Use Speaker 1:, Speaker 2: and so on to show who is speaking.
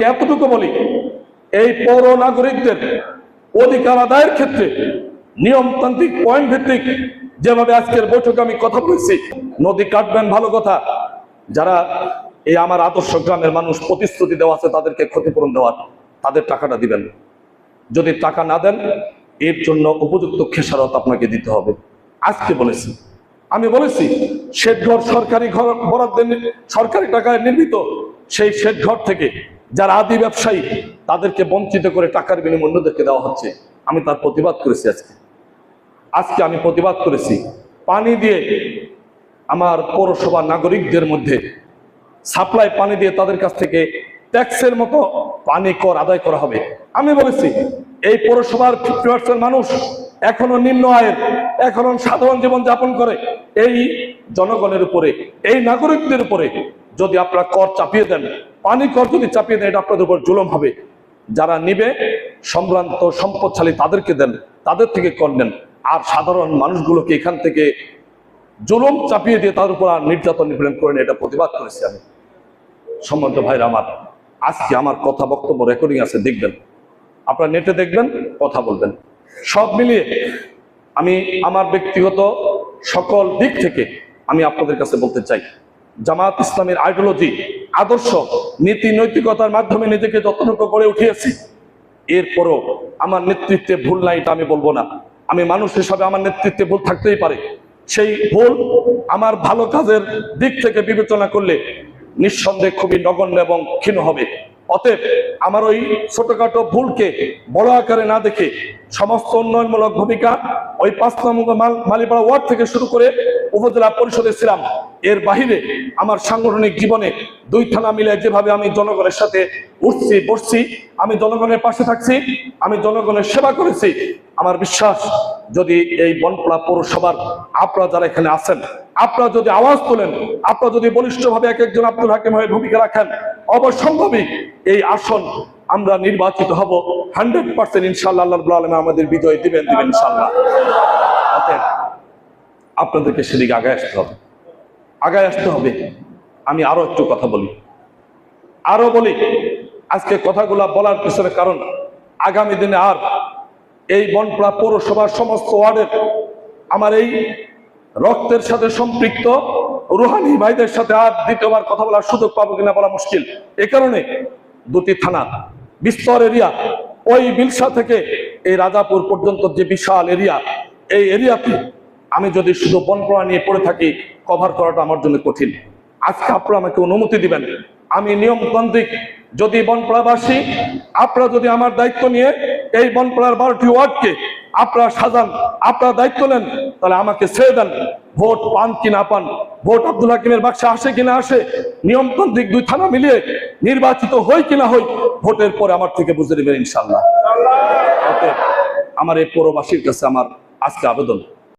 Speaker 1: আপনাদেরকে এতটুকু বলি, এই পৌর নাগরিকদের অধিকার আদায়ের ক্ষেত্রে নিয়মতান্ত্রিক পয়েন্ট ভিত্তিক যেভাবে আজকের বৈঠকে আমি কথা বলেছি, নদী কাটবেন ভালো কথা। যারা এই আমার আদর্শ গ্রামের মানুষ প্রতিশ্রুতি দেওয়া আছে তাদেরকে ক্ষতিপূরণ দেওয়ার, তাদের টাকাটা দিবেন। যদি টাকা না দেন, এর জন্য উপযুক্ত খেসারত আপনাকে দিতে হবে। আজকে বলেছি, আমি বলেছি শেড ঘর সরকারি ঘর বরাদ্দে সরকারি টাকায় নির্মিত সেই শেড ঘর থেকে যারা আদি ব্যবসায়ী, তাদেরকে বঞ্চিত করে টাকার বিনিময়ে অন্যদেরকে দেওয়া হচ্ছে। আমি তার প্রতিবাদ করেছি আজকে। আজকে আমি প্রতিবাদ করেছি। পানি দিয়ে আমার পৌরসভা নাগরিকদের মধ্যে সাপ্লাই পানি দিয়ে তাদের কাছ থেকে ট্যাক্সের মতো পানি কর আদায় করা হবে। আমি বলেছি, এই পৌরসভার ফিফটি পার্সেন্ট মানুষ এখনও নিম্ন আয়ের, এখনও সাধারণ জীবন যাপন করে। এই জনগণের উপরে, এই নাগরিকদের উপরে যদি আপনারা কর চাপিয়ে দেন পানি কর যদি চাপিয়ে দেন এটা আপনাদের উপর জুলম হবে। যারা নিবে, সম্ভ্রান্ত, সম্পদশালী তাদেরকে দেন, তাদের থেকে কর নেন। আর সাধারণ মানুষগুলোকে এখান থেকে জুলম চাপিয়ে দিয়ে তার উপর আর নির্যাতন নিপীড়ন করেন এটা প্রতিবাদ করেছি আমি। সম্মানিত ভাইরা আমার, আজকে আমার কথা বক্তব্য রেকর্ডিং আছে, দেখবেন। আপনারা নেটে দেখবেন, কথা বলবেন। সব মিলিয়ে আমি আমার ব্যক্তিগত সকল দিক থেকে আমি আপনাদের কাছে বলতে চাই, জামাত ইসলামের আইডিওলজি আদর্শ নীতি নৈতিকতার মাধ্যমে নিজেকে যতটুকু করে উঠিয়েছি। এরপরও আমার নেতৃত্বে ভুল নাই এটা আমি বলব না। আমি মানুষ হিসাবে আমার নেতৃত্বে ভুল থাকতেই পারে। সেই ভুল আমার ভালো কাজের দিক থেকে বিবেচনা করলে নিঃসন্দেহে খুবই নগণ্য এবং ক্ষীণ হবে। অতএব আমার ওই ছোটখাটো ভুলকে বড় আকারে না দেখে সমস্ত উন্নয়নমূলক ভূমিকা ওই পাঁচ নম্বর মালিপাড়া ওয়ার্ড থেকে শুরু করে উপজেলা পরিষদে ছিলাম। এর বাহিরে আমার সাংগঠনিক জীবনে দুই থানা মিলে যেভাবে আমি জনগণের সাথে উঠছি, বসছি, আমি জনগণের পাশে থাকছি, আমি জনগণের সেবা করেছি। আমার বিশ্বাস, যদি এই বনপড়া পৌরসভার আপনারা যারা এখানে আছেন, আপনারা যদি আওয়াজ তোলেন, আপনারা যদি বলিষ্ঠভাবে এক একজন আব্দুল হাকিম হয়ে ভূমিকা রাখেন অবসম্ভবই এই আসন আমরা নির্বাচিত হব। হান্ড্রেড পার্সেন্ট ইনশাল্লাহ আল্লাহ আমাদের বিজয় দিবেন দিবেন ইনশাল্লাহ আপনাদেরকে সেদিকে আগায় আসতে হবে। আগায় আসতে হবে। আমি আরও একটু কথা বলি। আরও বলি, আজকে কথাগুলা বলার পিছনে কারণ, আগামী দিনে আর এই বনপড়া পৌরসভার সমস্ত ওয়ার্ডের আমার এই রক্তের সাথে সম্পৃক্ত রুহানি ভাইদের সাথে আর দ্বিতীয়বার কথা বলার সুযোগ পাবো কিনা বলা মুশকিল। এ কারণে দুটি থানা, বিস্তর এরিয়া, ওই বিলসা থেকে এই রাজাপুর পর্যন্ত যে বিশাল এরিয়া, এই এরিয়াতে আমি যদি শুধু বনপড়া নিয়ে পড়ে থাকি কভার করাটা আমার জন্য কঠিন। আজকে আপনারা আমাকে অনুমতি দিবেন। আমি নিয়মতান্ত্রিক যদি বনপড়াবাসী আপনারা যদি আমার দায়িত্ব নিয়ে এই বনপড়ার বারোটি ওয়ার্ডকে আপনারা সাজান, আপনারা দায়িত্ব নেন, তাহলে আমাকে ছেড়ে দেন। ভোট পান কি না পান? ভোট আব্দুল হাকিমের বাক্সে আসে কিনা আসে? নিয়মতান্ত্রিক দুই থানা মিলিয়ে নির্বাচিত হই কিনা হই, ভোটের পরে আমার থেকে বুঝে নেবেন ইনশাল্লাহ আমার এই পৌরবাসীর কাছে আমার আজকে আবেদন।